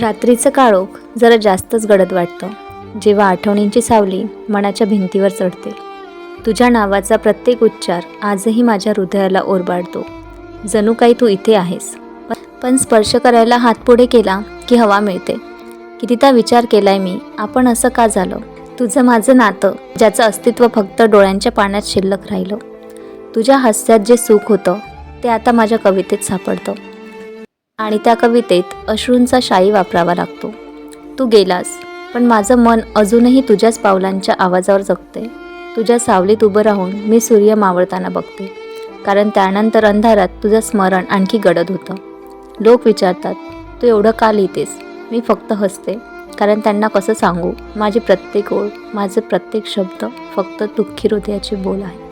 रात्रीचं काळोख जरा जास्तच गडद वाटतं. जेव्हा आठवणींची सावली मनाच्या भिंतीवर चढते. तुझ्या नावाचा प्रत्येक उच्चार आजही माझ्या हृदयाला ओरबाडतो. जणू काही तू इथे आहेस. पण- स्पर्श करायला हात पुढे केला की हवा मिळते. कितीदा विचार केलाय मी आपण असं का झालं? तुझं माझं नातं ज्याचं अस्तित्व फक्त डोळ्यांच्या पाण्यात शिल्लक राहिलं. तुझ्या हास्यात जे सुख होतं ते आता माझ्या कवितेत सापडतं. आणि त्या कवितेत अश्रूंचा शाई वापरावा लागतो. तू गेलास पण माझं मन अजूनही तुझ्याच पावलांच्या आवाजावर जगते. तुझ्या सावलीत उभं राहून मी सूर्य मावळताना बघते. कारण त्यानंतर अंधारात तुझं स्मरण आणखी गडद होतं. लोक विचारतात तू एवढं का लिहितेस? मी फक्त हसते. कारण त्यांना कसं सांगू? माझी प्रत्येक ओळ माझे प्रत्येक शब्द फक्त दुःखी हृदयाची बोल आहे.